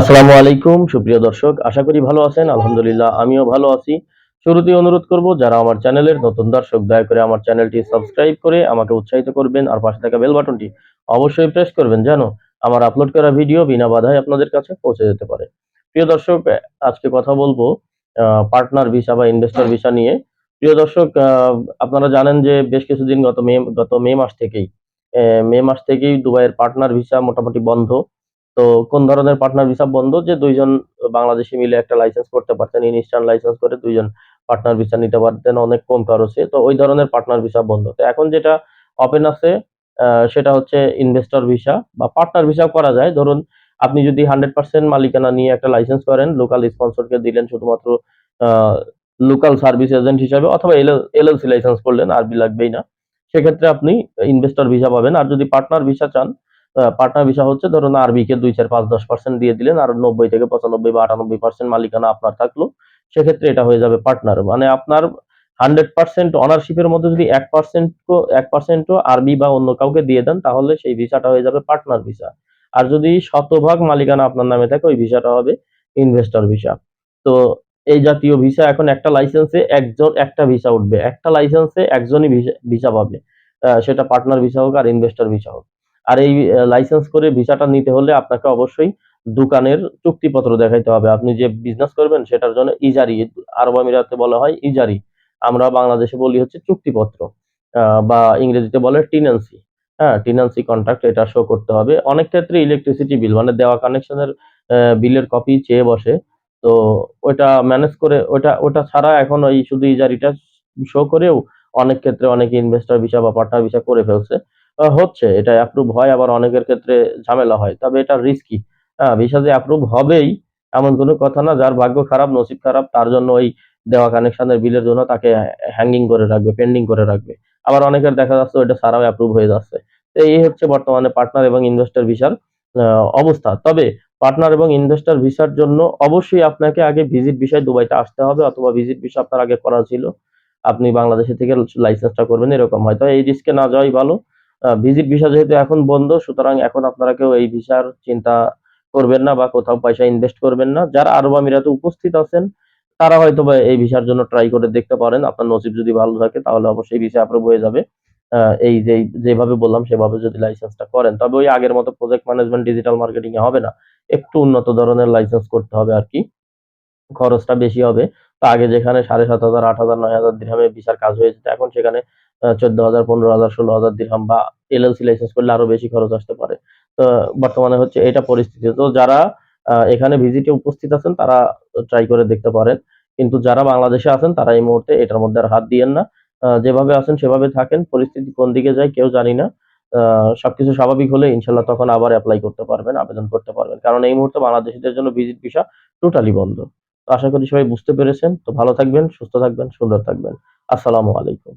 আসসালামু আলাইকুম, সুপ্রিয় দর্শক, আশা করি ভালো আছেন। আলহামদুলিল্লাহ, আমিও ভালো আছি। শুরুতেই অনুরোধ করব, যারা আমার চ্যানেলের নতুন দর্শক, দয়া করে আমার চ্যানেলটি সাবস্ক্রাইব করে আমাকে উৎসাহিত করবেন আর পাশে থাকা বেল বাটনটি অবশ্যই প্রেস করবেন যেন আমার আপলোড করা ভিডিও বিনা বাধায় আপনাদের কাছে পৌঁছে যেতে পারে। প্রিয় দর্শক, আজকে কথা বলব পার্টনার ভিসা বা ইনভেস্টর ভিসা নিয়ে। প্রিয় দর্শক আপনারা জানেন যে বেশ কিছুদিন গত মে গত মে মাস থেকেই মে মাস থেকেই দুবাইয়ের পার্টনার ভিসা মোটামুটি বন্ধ। তো কোন ধরনের পার্টনার ভিসা বন্ধ? যে দুইজন বাংলাদেশি মিলে একটা লাইসেন্স করতে পারতেন ইনস্ট্যান্ট লাইসেন্স করে দুইজন পার্টনার ভিসা নিতে পারতেন, অনেক কম খরচে। তো ওই ধরনের পার্টনার ভিসা বন্ধ। তো এখন যেটা ওপেন আছে সেটা হচ্ছে ইনভেস্টর ভিসা বা পার্টনার ভিসা করা যায়। ধরুন, আপনি যদি হান্ড্রেড পার্সেন্ট মালিকানা নিয়ে একটা লাইসেন্স করেন লোকাল স্পন্সরকে দিলেন শুধুমাত্র লোকাল সার্ভিস এজেন্ট হিসাবে অথবা এলএলসি লাইসেন্স করলেন আরবি লাগবেই না। সেক্ষেত্রে আপনি ইনভেস্টর ভিসা পাবেন। আর যদি পার্টনার ভিসা চান পার্টনার ভিসা হচ্ছে ধরুন আরবি কে দুই চার পাঁচ দশ পার্সেন্ট দিয়ে দিলেন আর নব্বই থেকে পঁচানব্বই বা আটানব্বই পার্সেন্ট মালিকানা আপনার থাকল সেক্ষেত্রে এটা হয়ে যাবে পার্টনার মানে আপনার হান্ড্রেড পার্সেন্ট অনারশিপের মধ্যে যদি এক পার্সেন্ট এক পার্সেন্টও আরবি বা অন্য কাউকে দিয়ে দেন তাহলে সেই ভিসাটা হয়ে যাবে পার্টনার ভিসা আর যদি শতভাগ মালিকানা আপনার নামে থাকে ওই ভিসাটা হবে ইনভেস্টর ভিসা তো এই জাতীয় ভিসা এখন একটা লাইসেন্সে একজন একটা ভিসা উঠবে। একটা লাইসেন্সে একজনই ভিসা পাবে। আহ, সেটা পার্টনার ভিসা হোক আর ইনভেস্টর ভিসা হোক। আর এই লাইসেন্স করে ভিসাটা নিতে হলে আপনাকে অবশ্যই দোকানের চুক্তিপত্র দেখাইতে হবে। আপনি যে বিজনেস করবেন সেটার জন্য ইজারি, আরব আমিরাতে বলা হয় ইজারি। আমরা বাংলাদেশে বলি হচ্ছে চুক্তিপত্র বা ইংরেজিতে বলে টিনেন্সি হ্যাঁ টিনেন্সি কন্ট্রাক্ট এটা শো করতে হবে। অনেক ক্ষেত্রে ইলেকট্রিসিটি বিল মানে দেওয়া কানেকশনের বিলের কপি চেয়ে বসে। তো ওটা ম্যানেজ করে ওটা ওটা ছাড়া এখন ওই শুধু ইজারিটা শো করেও অনেক ক্ষেত্রে অনেকে ইনভেস্টর ভিসা বা পার্টনার ভিসা করে ফেলছে। হচ্ছে। এটা অ্যাপ্রুভ হয়, আবার অনেকের ক্ষেত্রে ঝামেলা হয়। তবে এটা রিস্কি হ্যাঁ ভিসা যে অ্যাপ্রুভ হবেই, এমন কোনো কথা না। যার ভাগ্য খারাপ, নসিব খারাপ, তার জন্য ওই দেওয়া কানেকশনের বিলের জন্য তাকে হ্যাঙ্গিং করে রাখবে পেন্ডিং করে রাখবে। আবার অনেকের দেখা যাচ্ছে ওইটা সারাও অ্যাপ্রুভ হয়ে যাচ্ছে। তো এই হচ্ছে বর্তমানে পার্টনার এবং ইনভেস্টর ভিসার অবস্থা। তবে পার্টনার এবং ইনভেস্টর ভিসার জন্য অবশ্যই আপনাকে আগে ভিজিট ভিসায় দুবাইতে আসতে হবে, অথবা ভিজিট ভিসা আপনার আগে করা ছিল। আপনি বাংলাদেশে থেকে লাইসেন্সটা করবেন, এরকম হয়। তো এই রিস্কে না যাওয়াই ভালো। ভিজিট ভিসা যেহেতু এখন বন্ধ, সুতরাং এখন আপনারা কেউ এই ভিসার চিন্তা করবেন না বা কোথাও পয়সা ইনভেস্ট করবেন না। যারা আরব আমিরাতে উপস্থিত আছেন, তারা হয়তো বা এই ভিসার জন্য ট্রাই করে দেখতে পারেন। আপনার নসিব যদি ভালো থাকে, তাহলে অবশ্যই ভিসা অ্যাপ্রুভ হয়ে যাবে। এই যে, যেভাবে বললাম, সেভাবে যদি লাইসেন্সটা করেন। তবে ওই আগের মতো প্রজেক্ট ম্যানেজমেন্ট ডিজিটাল মার্কেটিং এ হবে না। একটু উন্নত ধরনের লাইসেন্স করতে হবে আর কি। খরচটা বেশি হবে। তো আগে যেখানে সাড়ে সাত হাজার, আট হাজার, নয় হাজার দিরহামে ভিসার কাজ হয়ে যেত এখন সেখানে চোদ্দ হাজার, পনেরো হাজার, ষোলো হাজার দিরহাম বা এলএলসি লাইসেন্স করলে আরও বেশি খরচ আসতে পারে। তো বর্তমানে হচ্ছে এটা পরিস্থিতি। তো যারা এখানে ভিজিটে উপস্থিত আছেন, তারা ট্রাই করে দেখতে পারেন। কিন্তু যারা বাংলাদেশে আছেন, তারা এই মুহূর্তে এটার মধ্যে আর হাত দিয়েন না। যেভাবে আছেন, সেভাবে থাকেন। পরিস্থিতি কোন দিকে যায়, কেউ জানি না। সবকিছু স্বাভাবিক হলে ইনশাল্লাহ তখন আবার অ্যাপ্লাই করতে পারবেন, আবেদন করতে পারবেন। কারণ এই মুহূর্তে বাংলাদেশিদের জন্য ভিজিট ভিসা টোটালি বন্ধ। তো আশা করি সবাই বুঝতে পেরেছেন। তো ভালো থাকবেন, সুস্থ থাকবেন, সুন্দর থাকবেন। আসসালামু আলাইকুম।